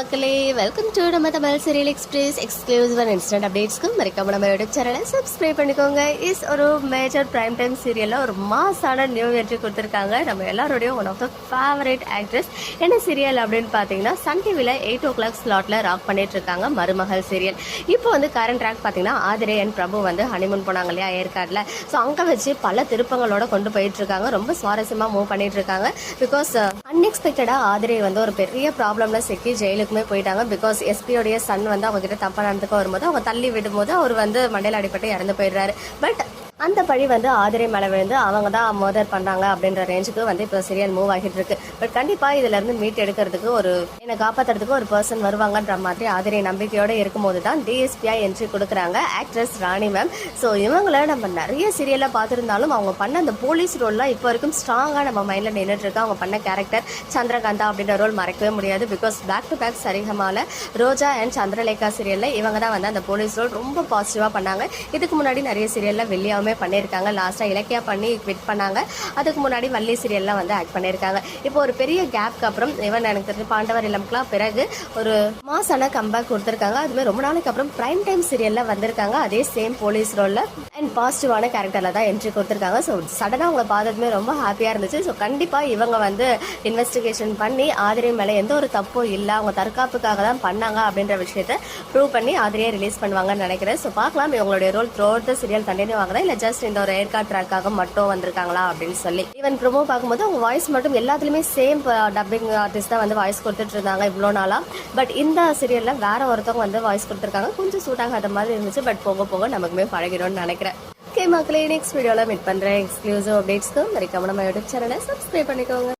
மக்களே welcome to நம்ம Tamil serial express exclusive and instant அப்டேட்ஸ்க்கு மறக்காம நம்ம யூடியூப் சேனலை சப்ஸ்கிரைப் பண்ணிக்கோங்க. இஸ் ஒரு மேஜர் பிரைம் டைம் சீரியலில் ஒரு மாசான நியூ என்ட்ரி கொடுத்துருக்காங்க. நம்ம எல்லாரோடையும் one of the favourite actress என்ன சீரியல் அப்படின்னு பார்த்தீங்கன்னா சன் டிவியில் எயிட் ஓ கிளாக் ஸ்லாட்டில் ராக் பண்ணிட்டு இருக்காங்க மருமகள் சீரியல் இப்போ வந்து கரண்ட் ட்ராக் பார்த்தீங்கன்னா ஆதிரே அண்ட் பிரபு வந்து ஹனிமூன் போனாங்க இல்லையா ஏற்காடில். ஸோ அங்கே வச்சு பல திருப்பங்களோட கொண்டு போயிட்டு இருக்காங்க ரொம்ப சுவாரஸ்யமாக மூவ் பண்ணிட்டு இருக்காங்க பிகாஸ் அன்எக்ஸ்பெக்டடாக uh, ஆதிரே வந்து ஒரு பெரிய ப்ராப்ளம்ல சிக்கி ஜெயிலுக்குமே போயிட்டாங்க. பிகாஸ் எஸ்பியோடைய சன் வந்து அவங்க கிட்ட தப்பா நடந்துக்க வரும்போது அவங்க தள்ளி விடும்போது அவர் வந்து மண்டையில் அடிப்பட்டு இறந்து போயிடுறாரு. பட் அந்த பழி வந்து ஆதிரை மேலே விழுந்து அவங்க தான் மர்டர் பண்ணாங்க அப்படின்ற ரேஞ்சுக்கு வந்து இப்போ சீரியல் மூவ் ஆகிட்டு இருக்கு. பட் கண்டிப்பாக இதுலேருந்து மீட் எடுக்கிறதுக்கு ஒரு என்னை காப்பாத்துறதுக்கு ஒரு பர்சன் வருவாங்கன்ற மாதிரி ஆதிரை நம்பிக்கையோடு இருக்கும்போது தான் டிஎஸ்பியாக என்ட்ரி கொடுக்குறாங்க ஆக்ட்ரஸ் ராணி மேம் ஸோ இவங்கள நம்ம நிறைய சீரியலில் பார்த்துருந்தாலும் அவங்க பண்ண அந்த போலீஸ் ரோல்லாம் இப்போ வரைக்கும் ஸ்ட்ராங்காக நம்ம மைண்டில் நின்றுட்டு அவங்க பண்ண கேரக்டர் சந்திரகாந்தா அப்படின்ற ரோல் மறக்கவே முடியாது. பிகாஸ் பேக் டு பேக் சரிகமால ரோஜா அண்ட் சந்திரலேகா சீரியலில் இவங்க தான் வந்து அந்த போலீஸ் ரோல் ரொம்ப பாசிட்டிவாக பண்ணாங்க. இதுக்கு முன்னாடி நிறைய சீரியலில் எல்லாமே பண்ணியிருக்காங்க. லாஸ்ட்டாக இலக்கியா பண்ணி குவிட் பண்ணாங்க. அதுக்கு முன்னாடி வள்ளி சீரியல்லாம் வந்து ஆக்ட் பண்ணியிருக்காங்க. இப்போ ஒரு பெரிய கேப்க்கு அப்புறம் இவன் எனக்கு தெரிஞ்சு பாண்டவர் இளம்க்குலாம் பிறகு ஒரு மாசான கம்பேக் கொடுத்துருக்காங்க. அதுமாதிரி ரொம்ப நாளைக்கு அப்புறம் பிரைம் டைம் சீரியலில் வந்திருக்காங்க. அதே சேம் போலீஸ் ரோலில் அண்ட் பாசிட்டிவான கேரக்டரில் தான் என்ட்ரி கொடுத்துருக்காங்க. ஸோ சடனாக அவங்கள பார்த்ததுமே ரொம்ப ஹாப்பியாக இருந்துச்சு. ஸோ கண்டிப்பாக இவங்க வந்து இன்வெஸ்டிகேஷன் பண்ணி ஆதிரை மேலே எந்த ஒரு தப்பும் இல்லை. அவங்க தற்காப்புக்காக தான் பண்ணாங்க அப்படின்ற விஷயத்த ப்ரூவ் பண்ணி ஆதிரியை ரிலீஸ் பண்ணுவாங்கன்னு நினைக்கிறேன். ஸோ பார்க்கலாம். இவங்களுடைய role through the serial continue ஆகுதா? இல்லை ஜஸ்ட் இந்த ஒரு ஏர்கா ட்ராக்காக மட்டும் வந்திருக்காங்களா அப்படின்னு சொல்லி. ஈவன் ப்ரோமோ பார்க்கும்போது அவங்க வாய்ஸ் மட்டும் எல்லாத்துலேயுமே சேம் டப்பிங் uh, ஆர்டிஸ்ட் தான் வந்து வாய்ஸ் கொடுத்துட்டு இருந்தாங்க இவ்வளோ நாளாக பட் இந்த சீரியலில் வேற ஒருத்தவங்க வந்து வாய்ஸ் கொடுத்துருக்காங்க. கொஞ்சம் சூட் ஆகாத மாதிரி இருந்துச்சு. பட் போக போக நமக்குமே பழகிடும்னு நினைக்கிறேன். ஓகே மக்களே நெக்ஸ்ட் வீடியோவில் மீட் பண்ணுறேன் எக்ஸ்க்ளூசிவ் அப்டேட்ஸ்க்கு மறைக்காம நம்ம யூடியூப் சேனலை சப்ஸ்கிரைப் பண்ணிக்கோங்க.